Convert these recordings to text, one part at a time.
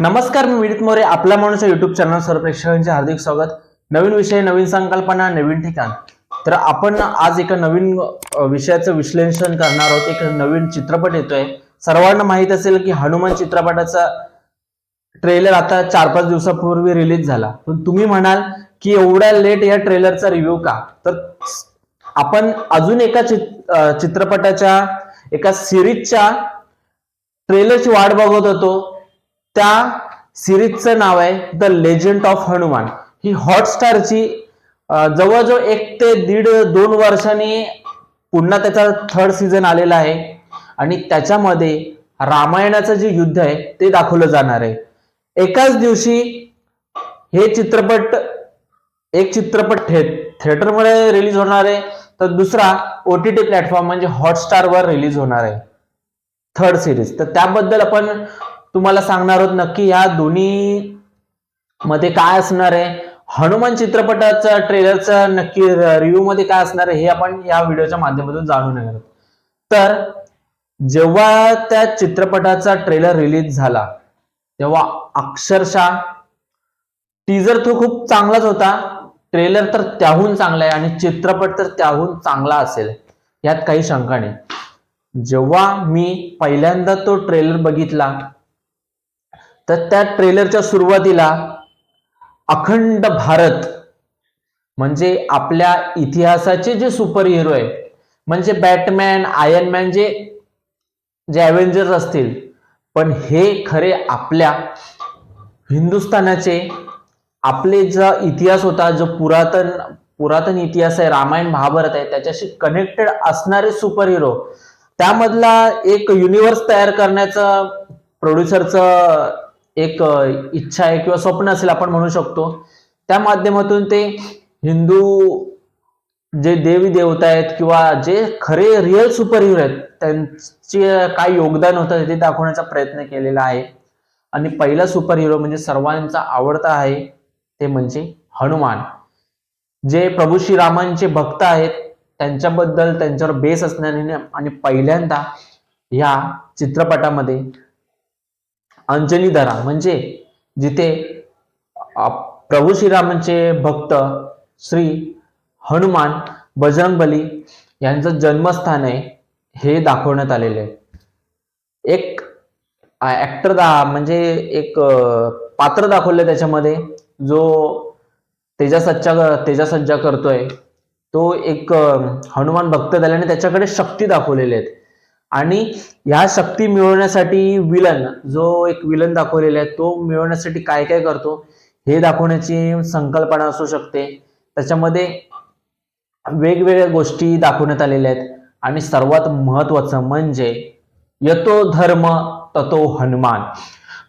नमस्कार मी विदित मोरे आपल्या माणूस युट्यूब चॅनल सर्व प्रेक्षकांचे हार्दिक स्वागत. नवीन विषय नवीन संकल्पना नवीन ठिकाण. तर आपण आज एका नवीन विषयाचं विश्लेषण करणार आहोत. एक नवीन चित्रपट येतोय. सर्वांना माहीत असेल की हनुमान चित्रपटाचा ट्रेलर आता चार पाच दिवसापूर्वी रिलीज झाला. पण तुम्ही म्हणाल की एवढ्या लेट या ट्रेलरचा रिव्ह्यू का? तर आपण अजून एका चित्रपटाच्या एका सिरीजच्या ट्रेलरची वाट बघत होतो. त्या सिरीजचं नाव आहे द लेजंड ऑफ हनुमान ही हॉटस्टारची जवळजवळ एक ते दीड दोन वर्षांनी पुन्हा त्याचा थर्ड सीझन आलेला आहे. आणि त्याच्यामध्ये रामायणाचं जे युद्ध आहे ते दाखवलं जाणार आहे. एकाच दिवशी हे चित्रपट एक चित्रपट थे थिएटरमध्ये रिलीज होणार आहे तर दुसरा ओ टी टी प्लॅटफॉर्म म्हणजे हॉटस्टारवर रिलीज होणार आहे. थर्ड सिरीज तर त्याबद्दल आपण तुम्हाला सांगणार आहोत नक्की ह्या दोन्ही मध्ये काय असणार आहे. हनुमान चित्रपटाचा ट्रेलरचा नक्की रिव्ह्यू मध्ये काय असणार आहे हे आपण या व्हिडिओच्या माध्यमातून जाणून येणार तर जेव्हा त्या चित्रपटाचा ट्रेलर रिलीज झाला तेव्हा अक्षरशः टीजर तो खूप चांगलाच होता. ट्रेलर तर त्याहून चांगला आहे आणि चित्रपट तर त्याहून चांगला असेल यात काही शंका नाही. जेव्हा मी पहिल्यांदा तो ट्रेलर बघितला तर त्या ट्रेलरच्या सुरुवातीला अखंड भारत म्हणजे आपल्या इतिहासाचे जे सुपर हिरो आहे म्हणजे बॅटमॅन आयर्नमॅन जे जे अव्हेंजर्स असतील पण हे खरे आपल्या हिंदुस्थानाचे आपले जो इतिहास होता जो पुरातन पुरातन इतिहास आहे रामायण महाभारत आहे त्याच्याशी कनेक्टेड असणारे सुपर हिरो त्यामधला एक युनिवर्स तयार करण्याचं प्रोड्युसरचं एक इच्छा आहे किंवा स्वप्न असेल आपण म्हणू शकतो. त्या माध्यमातून ते हिंदू जे देवी देवता आहेत किंवा जे खरे रिअल सुपर हिरो आहेत त्यांचे काय योगदान होतं ते दाखवण्याचा प्रयत्न केलेला आहे. आणि पहिला सुपर हिरो म्हणजे सर्वांचा आवडता आहे ते म्हणजे हनुमान. जे प्रभू श्रीरामांचे भक्त आहेत त्यांच्याबद्दल त्यांच्यावर बेस असणारे आणि पहिल्यांदा या चित्रपटामध्ये अंजनी दरा. म्हणजे जिथे प्रभू श्रीरामांचे भक्त श्री हनुमान बजरंगबली यांचं जन्मस्थान आहे हे दाखवण्यात आलेले आहे. एक ऍक्टर दा म्हणजे एक पात्र दाखवलं त्याच्यामध्ये जो तेजासज्जा तेजासज्जा करतोय. तो एक हनुमान भक्त झाल्याने त्याच्याकडे शक्ती दाखवलेली आहेत. आणि ह्या शक्ती मिळवण्यासाठी विलन जो एक विलन दाखवलेला आहे तो मिळवण्यासाठी काय काय करतो हे दाखवण्याची संकल्पना असू शकते. त्याच्यामध्ये वेगवेगळ्या गोष्टी दाखवण्यात आलेल्या आहेत. आणि सर्वात महत्वाचं म्हणजे यतो धर्म ततो हनुमान.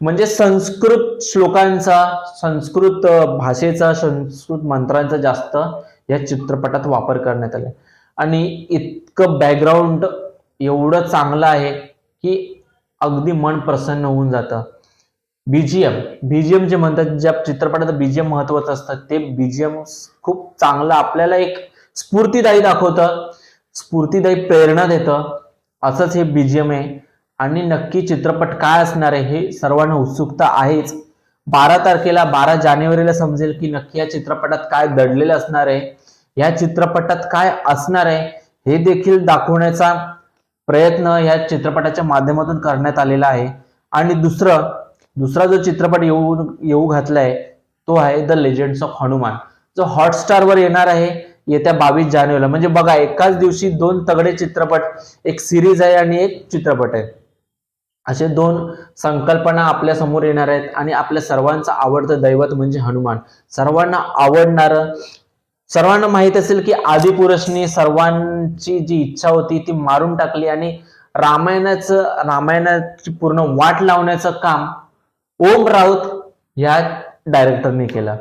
म्हणजे संस्कृत श्लोकांचा संस्कृत भाषेचा संस्कृत मंत्रांचा जास्त या चित्रपटात वापर करण्यात आला. आणि इतकं बॅकग्राऊंड एवढं चांगलं आहे की अगदी मन प्रसन्न होऊन जातं. बीजीएम बीजीएम जे म्हणतात ज्या चित्रपटात बीजीएम महत्वाचं असतं ते बीजीएम खूप चांगलं आपल्याला एक स्फूर्तीदायी दाखवतं स्फूर्तीदायी प्रेरणा देतं. असंच हे बीजीएम आहे. आणि नक्की चित्रपट काय असणार आहे हे सर्वांना उत्सुकता आहेच. बारा तारखेला बारा जानेवारीला समजेल की नक्की या चित्रपटात काय दडलेलं असणार आहे या चित्रपटात काय असणार आहे हे देखील दाखवण्याचा प्रयत्न या चित्रपटाच्या माध्यमातून करण्यात आलेला आहे. आणि दुसरं दुसरा जो चित्रपट येऊ येऊ घातलाय तो आहे द लेजेंड्स ऑफ हनुमान जो हॉटस्टारवर येणार आहे येत्या बावीस जानेवारीला. म्हणजे बघा एकाच दिवशी दोन तगडे चित्रपट एक सिरीज आहे आणि एक चित्रपट आहे. असे दोन संकल्पना आपल्यासमोर येणार आहेत आणि आपल्या सर्वांचं आवडतं दैवत म्हणजे हनुमान. सर्वांना आवडणारं सर्वांना माहीत असेल की आदिपुरुषनी सर्वांची जी इच्छा होती ती मारून टाकली आणि रामायणाचं रामायणाची पूर्ण वाट लावण्याचं काम ओम राऊत या डायरेक्टरने केलं.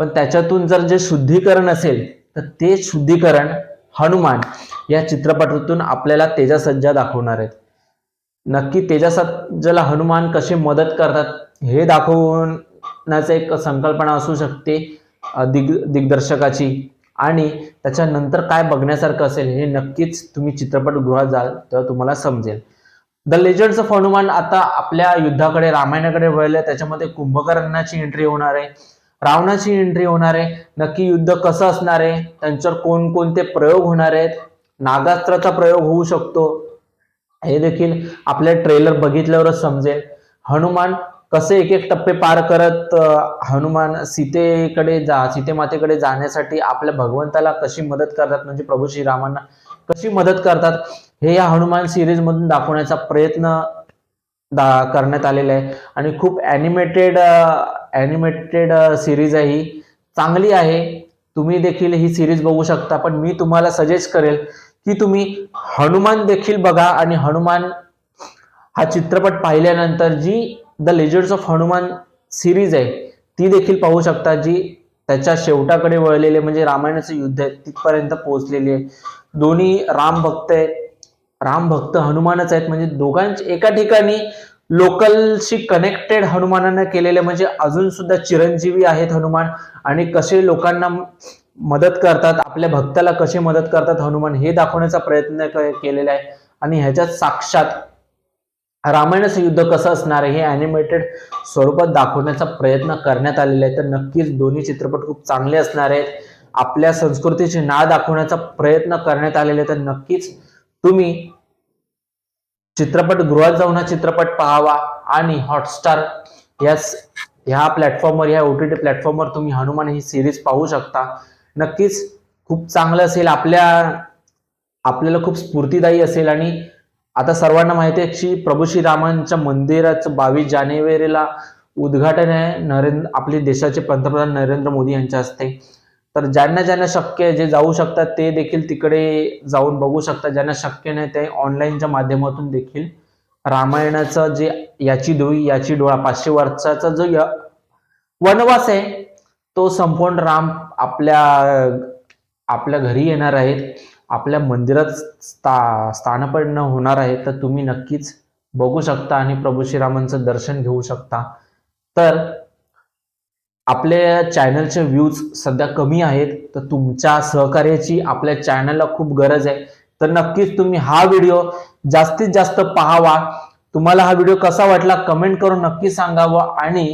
पण त्याच्यातून जर जे शुद्धीकरण असेल तर ते शुद्धीकरण हनुमान या चित्रपटातून आपल्याला तेजासज्जा दाखवणार आहेत. नक्की तेजासज्जाला हनुमान कशी मदत करतात हे दाखवण्याचं एक संकल्पना असू शकते. दिग दिग्दर्शकाची. आणि त्याच्यानंतर काय बघण्यासारखं असेल हे नक्कीच तुम्ही चित्रपटगृहात जाल तेव्हा तुम्हाला समजेल. द लेजंड्स ऑफ हनुमान आता आपल्या युद्धाकडे रामायणाकडे वळलं त्याच्यामध्ये कुंभकर्णाची एंट्री होणार आहे. रावणाची एंट्री होणार आहे. नक्की युद्ध कसं असणार आहे? त्यांच्यावर कोणकोणते प्रयोग होणार आहेत? नागास्त्राचा प्रयोग होऊ शकतो. हे देखील आपल्या ट्रेलर बघितल्यावरच समजेल. हनुमान कसे एक एक टप्पे पार करत हनुमान सीतेकडे जा सीतेमातेकडे जाण्यासाठी आपल्या भगवंताला कशी मदत करतात म्हणजे प्रभू श्रीरामांना कशी मदत करतात हे या हनुमान सिरीज मधून दाखवण्याचा प्रयत्न दा करण्यात आलेला आहे. आणि खूप ॲनिमेटेड ॲनिमेटेड सिरीज आहे ही. चांगली आहे. तुम्ही देखील ही सिरीज बघू शकता पण मी तुम्हाला सजेस्ट करेल की तुम्ही हनुमान देखील बघा आणि हनुमान हा चित्रपट पाहिल्यानंतर जी the legends of Hanuman series आहे ती देखील पाहू शकता जी त्याच्या शेवटाकडे वळलेले म्हणजे रामायणाचं युद्ध आहे तिथपर्यंत पोहोचलेली आहे. दोन्ही राम भक्त आहे. राम भक्त हनुमानच आहेत म्हणजे दोघांचे एका ठिकाणी लोकलशी कनेक्टेड हनुमानानं केलेले म्हणजे अजून सुद्धा चिरंजीवी आहेत हनुमान. आणि कसे लोकांना मदत करतात आपल्या भक्ताला कशी मदत करतात हनुमान हे दाखवण्याचा प्रयत्न केलेला आहे. आणि ह्याच्यात साक्षात रामायणाचं युद्ध कसं असणार आहे हे अॅनिमेटेड स्वरूपात दाखवण्याचा प्रयत्न करण्यात आलेला आहे. तर नक्कीच दोन्ही चित्रपट खूप चांगले असणार आहेत. आपल्या संस्कृतीची नाळ दाखवण्याचा प्रयत्न करण्यात आलेला आहे. तर नक्कीच तुम्ही चित्रपटगृहात जाऊन हा चित्रपट पाहावा आणि हॉटस्टार या ह्या प्लॅटफॉर्मवर ह्या ओ टी टी प्लॅटफॉर्मवर तुम्ही हनुमान ही सिरीज पाहू शकता. नक्कीच खूप चांगलं असेल. आपल्या आपल्याला खूप स्फूर्तिदायी असेल आणि आता सर्वांना माहिती आहे की प्रभू श्रीरामांच्या मंदिराचं बावीस जानेवारीला उद्घाटन आहे. नरेंद्र आपले देशाचे पंतप्रधान नरेंद्र मोदी यांच्या हस्ते. तर ज्यांना ज्यांना शक्य आहे जे जाऊ शकतात ते देखील तिकडे जाऊन बघू शकतात. ज्यांना शक्य नाही ते ऑनलाईनच्या माध्यमातून देखील रामायणाचं जे याची डोळी याची डोळा पाचशे वर्षाचा जो वनवास आहे तो संपूर्ण राम आपल्या आपल्या घरी येणार आहेत. आपल्या मंदिरात स्था स्थानपन्न होणार आहे तर तुम्ही नक्कीच बघू शकता आणि प्रभू श्रीरामांचं दर्शन घेऊ शकता. तर आपल्या चॅनलचे व्ह्यूज सध्या कमी आहेत तर तुमच्या सहकार्याची आपल्या चॅनलला खूप गरज आहे. तर नक्कीच तुम्ही हा व्हिडिओ जास्तीत जास्त पाहावा. तुम्हाला हा व्हिडिओ कसा वाटला कमेंट करून नक्की सांगावं आणि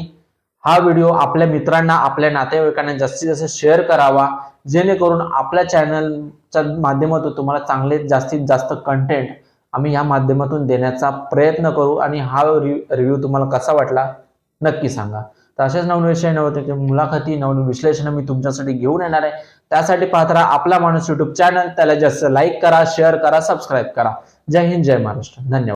हा व्हिडिओ आपल्या मित्रांना आपल्या नातेवाईकांना जास्तीत जास्त शेअर करावा. जेणेकरून आपल्या चॅनलच्या माध्यमातून तुम्हाला चांगले जास्तीत जास्त कंटेंट आम्ही या माध्यमातून देण्याचा प्रयत्न करू आणि हा रिव्ह्यू तुम्हाला कसा वाटला नक्की सांगा. तर असेच नवीन विषय नव्हते मुलाखती नवीन विश्लेषण मी तुमच्यासाठी घेऊन येणार आहे. त्यासाठी पाहत राहा आपला माणूस युट्यूब चॅनल त्याला जास्त लाईक करा शेअर करा सबस्क्राईब करा. जय हिंद जय महाराष्ट्र. धन्यवाद.